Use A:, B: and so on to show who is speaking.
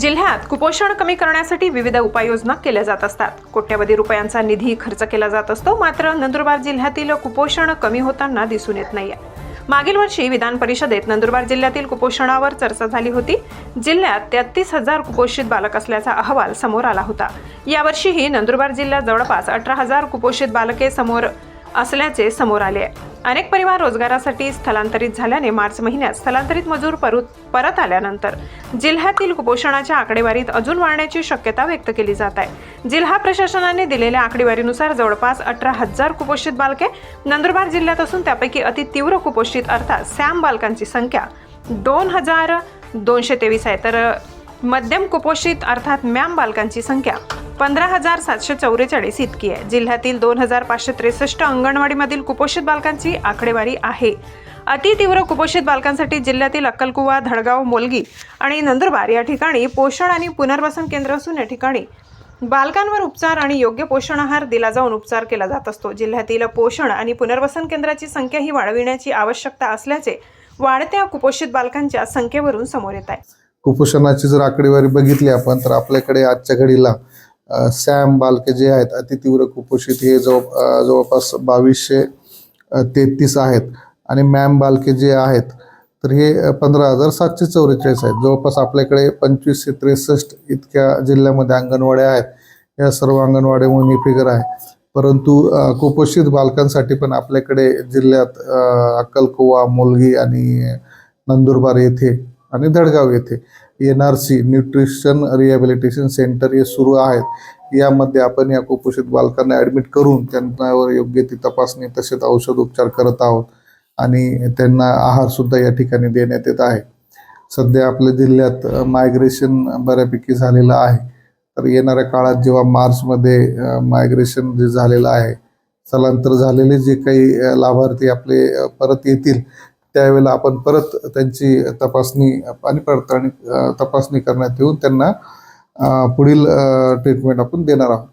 A: जिल्ह्यात कुपोषण कमी करण्यासाठी विविध उपाययोजना केल्या जात असतात. कोट्यवधी रुपयांचा निधी खर्च केला जात असतो मात्र नंदुरबार जिल्ह्यातील कुपोषण कमी होताना दिसून येत नाहीये. मागील वर्षी विधान परिषदेत नंदुरबार जिल्ह्यातील कुपोषणावर चर्चा झाली होती. जिल्ह्यात तेहतीस हजार कुपोषित बालक असल्याचा अहवाल समोर आला होता. यावर्षीही नंदुरबार जिल्ह्यात जवळपास अठरा हजार कुपोषित बालके समोर असल्याचे समोर आले आहे. अनेक परिवार रोजगारासाठी स्थलांतरित झाल्याने मार्च महिन्यात स्थलांतरित मजूर परत परत आल्यानंतर जिल्ह्यातील कुपोषणाच्या आकडेवारीत अजून वाढण्याची शक्यता व्यक्त केली जात आहे. जिल्हा प्रशासनाने दिलेल्या आकडेवारीनुसार जवळपास अठरा हजार कुपोषित बालके नंदुरबार जिल्ह्यात असून त्यापैकी अति तीव्र कुपोषित अर्थात सॅम बालकांची संख्या दोन हजार दोनशे तेवीस आहे. तर मध्यम कुपोषित अर्थात मॅम बालकांची संख्या पंधरा हजार सातशे चौवेचाळीस इतकी आहे. जिल्ह्यातील दोन हजार पाचशे त्रेसष्ट अंगणवाडीमधील कुपोषित बालकांची आकडेवारी आहे. अतितीव्र कुपोषित बालकांसाठी जिल्ह्यातील अक्कलकुवा धडगाव मोलगी आणि नंदुरबार या ठिकाणी पोषण आणि पुनर्वसन केंद्र असून या ठिकाणी बालकांवर उपचार आणि योग्य पोषण आहार दिला जाऊन उपचार केला जात असतो. जिल्ह्यातील पोषण आणि पुनर्वसन केंद्राची संख्या ही वाढविण्याची आवश्यकता असल्याचे वाढत्या कुपोषित बालकांच्या संख्येवरून समोर येत आहे.
B: कुपोषणाची जर आकडेवारी बघितली आपण तर आपल्याकडे आजच्या घडीला सॅम बालके जे आहेत अतितीव्र कुपोषित हे जव जवळपास बावीसशे तेहतीस आहेत. आणि मॅम बालके जे आहेत तर हे पंधरा हजार सातशे चौवेचाळीस आहेत. जवळपास आपल्याकडे पंचवीसशे त्रेसष्ट इतक्या जिल्ह्यामध्ये अंगणवाड्या आहेत. या सर्व अंगणवाड्यामधून ही फिगर आहे. परंतु कुपोषित बालकांसाठी पण आपल्याकडे जिल्ह्यात अक्कलकोवा अक्कलकुवा मुलगी आणि नंदुरबार येथे आणि धडगाव येथे N R C nutrition rehabilitation centre हे सुरू आहेत. यामध्ये आपण या कुपोषित बालकांना ॲडमिट करून त्यांच्यावर योग्य ती तपासणी तसेच औषध उपचार करत आहोत आणि त्यांना आहारसुद्धा या ठिकाणी देण्यात येत आहे. सध्या आपल्या जिल्ह्यात मायग्रेशन बऱ्यापैकी झालेलं आहे. तर येणाऱ्या काळात जेव्हा मार्चमध्ये मायग्रेशन जे झालेलं आहे स्थलांतर झालेले जे काही लाभार्थी आपले परत येतील त्यावेळेला आपण परत त्यांची तपासणी आणि पडताळणी तपासणी करण्यात येऊन त्यांना पुढील ट्रीटमेंट आपण देणार आहोत.